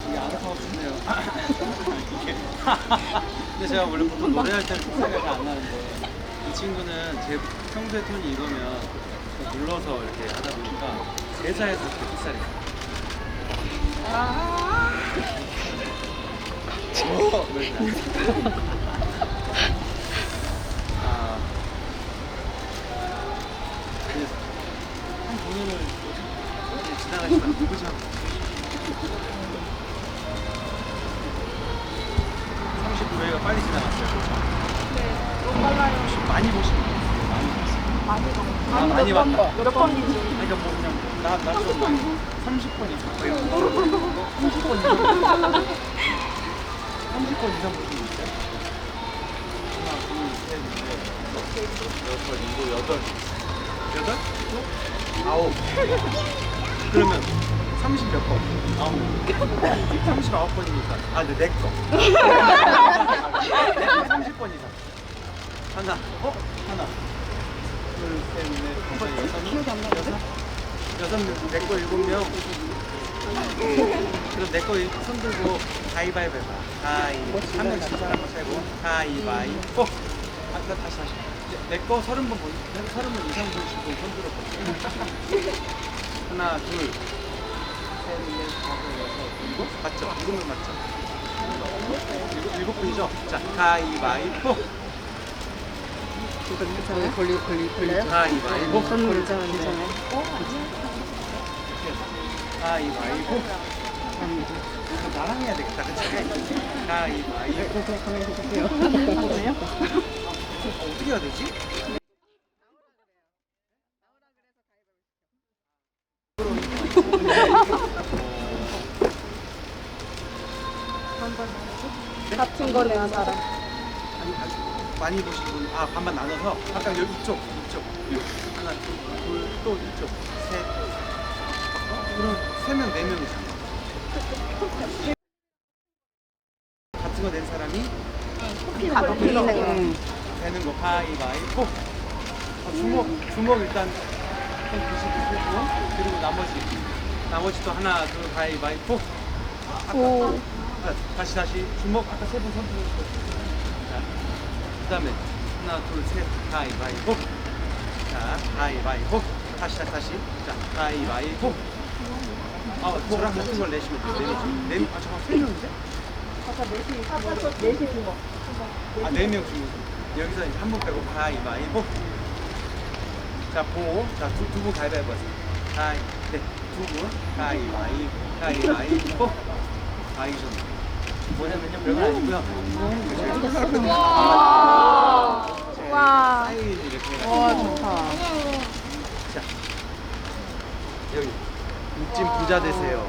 이게 알아서 없네요. 이게. 근데 제가 원래 보통 노래할 때는 톤생각이 안 나는데 이 친구는 제 평소의 톤이 이거면 좀 눌러서 이렇게 하다 보니까 대사에서 이렇게 햇살이 어, 왜 아, 많이 봤다. 몇 번이지? 그러니까 뭐 그냥 많이 30번 이상 거의 30번 이상 30번 이상 보신 분 있어요? 하나, 둘, 셋, 넷, 여섯, 일곱, 여덟, 여덟, 아홉. 그러면 30 몇 번? 아홉. 39번이니까. 아, 근데 내 거. 내거 30번 이상. 하나, 어? 하나. 내거 일곱 명. 그럼 내거 손 들고 가위바위보 해봐. 가위. 한 명씩 사람 세고 가위바위보. 아, 나 다시 다시. 내거 서른 번 서른 번 이상 보시고 손 들어보세요. 하나, 둘. 맞죠? 일곱 명 맞죠? 일곱 분이죠? 자, 가위바위보. 걸리, 걸리, 걸려요? 가위바위보. 선물 괜찮아요. 가위바위보. 나랑 해야 되겠다, 그치? 가위바위보. 가만히 계세요. 그래요? 어, 어떻게 해야 되지? 같은 거 내는 사람. 아니, 아니, 많이 보신 분, 아, 반반 나눠서 아까 여기 이쪽, 이쪽. 하나, 둘, 또 이쪽. 셋. 어? 그럼 세 명, 네 명이잖아. 같은 거 낸 사람이 아, 빌리는 거. 되는 거 가위바위보 아, 주먹 주먹 일단 좀 드시고 그리고 나머지 나머지 또 하나 둘 가위바위보 아까 오. 아, 다시 다시 주먹 아까 세분 선택했고 자그 다음에 하나 둘 셋 가위바위보 자 가위바위보 다시 다시 자 가위바위보 아 저랑 같은 걸 내시면 돼요 내시면 네, 아 잠깐 세 명인데 아까 넷이, 아까 저 넷이 준 거. 아, 네명 중에 여기서 이제 한분 빼고 가위바위보. 자, 보. 자, 두, 두분 가위바위보. 가위, 네, 두 분. 가위바위, 가위바위보. 아, 이기셨네. 뭐냐면요, 별거 아니고요. 와. 와. 좋다. 자, 여기. 육진 부자 되세요.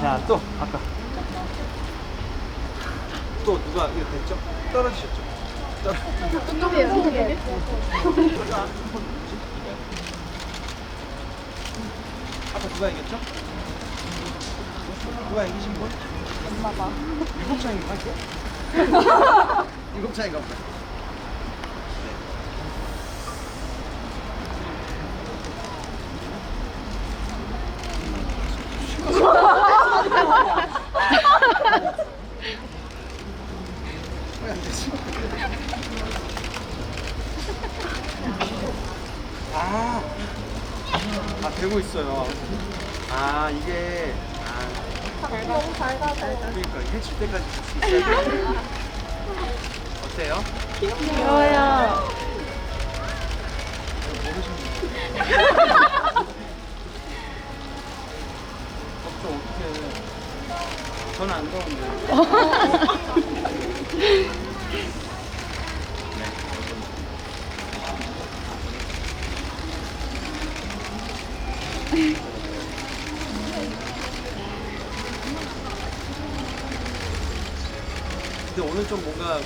자, 또, 아까. 또 누가 이거 됐죠? 떨어지셨죠? 떨어지셨죠? 아까 누가 이겼죠? 누가 이기신 분? 엄마가. 일곱 차인가? 일곱 차인가 보다. 왜안 되지? 아, 아 되고 있어요. 아 이게 아 너무 잘 가서. 그러니까 해칠 때까지 같이 있어야 돼. 어때요? 귀여워요. 걱정 어떻게 해. 저는 안 더운데. 오늘 좀 뭔가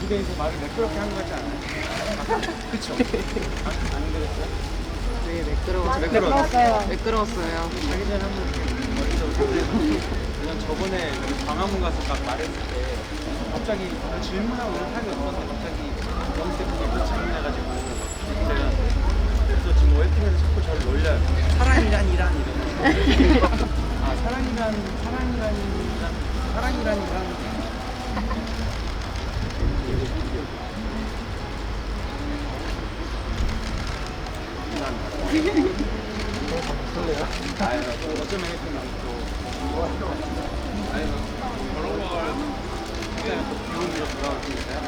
무대에서 말을 매끄럽게 한 것 같지 않아요? 그쵸? 아, 안 그랬어요? 되게 매끄러웠어요. 아, 매끄러웠어요. 매끄러웠어요. 자기 전에 한번 머리도 상대해봤어요. 왜냐면 저번에 우리 광화문 가서 딱 말했을 때 갑자기 질문하고 오늘 타격이 없었는데 갑자기 영세분이 그 질문해가지고 제가 그래서 지금 뭐 웹툰에서 자꾸 저를 놀려요. 사랑이란 이란 이런. 아 사랑이란 사랑이란 사랑이라니 까. 설레 요? 아 유, 어쩌면 했구 나. 아 유, 그런 걸. 그냥 기분으로 돌아왔으니까 요.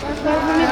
감사합니 다.